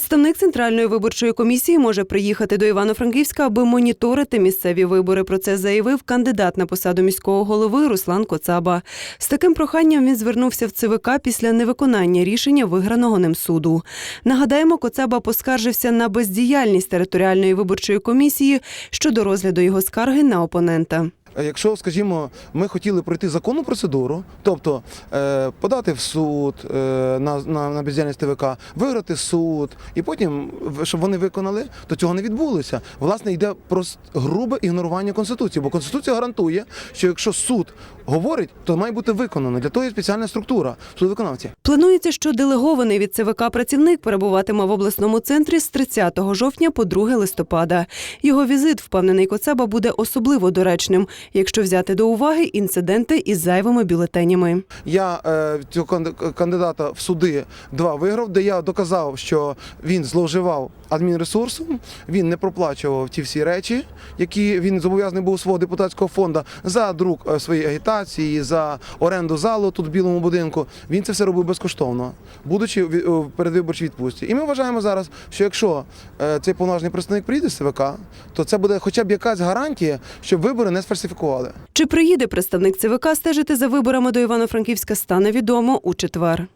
Представник центральної виборчої комісії може приїхати до Івано-Франківська, аби моніторити місцеві вибори. Про це заявив кандидат на посаду міського голови Руслан Коцаба. З таким проханням він звернувся в ЦВК після невиконання рішення виграного ним суду. Нагадаємо, Коцаба поскаржився на бездіяльність територіальної виборчої комісії щодо розгляду його скарги на опонента. Е, Якщо, скажімо, ми хотіли пройти законну процедуру, тобто е, подати в суд е, на, на, на бездіяльність ТВК, виграти суд, і потім, щоб вони виконали, то цього не відбулося. Власне, йде про грубе ігнорування Конституції, бо Конституція гарантує, що якщо суд говорить, то має бути виконано. Для того є спеціальна структура судовиконавці. Планується, що делегований від ЦВК працівник перебуватиме в обласному центрі з 30 жовтня по 2 листопада. Його візит, впевнений Коцаба, буде особливо доречним, якщо взяти до уваги інциденти із зайвими бюлетенями. Я е, цього канди- кандидата в суди два виграв, де я доказав, що він зловживав адмінресурсом, він не проплачував ті всі речі, які він зобов'язаний був свого депутатського фонду за друк е, своєї агітації, за оренду залу тут в білому будинку. Він це все робив безкоштовно, будучи в в передвиборчій відпустці. І ми вважаємо зараз, що якщо е, цей повноважний представник прийде з ЦВК, то це буде хоча б якась гарантія, щоб вибори не сфальсифікували. Чи приїде представник ЦВК стежити за виборами до Івано-Франківська, стане відомо у четвер.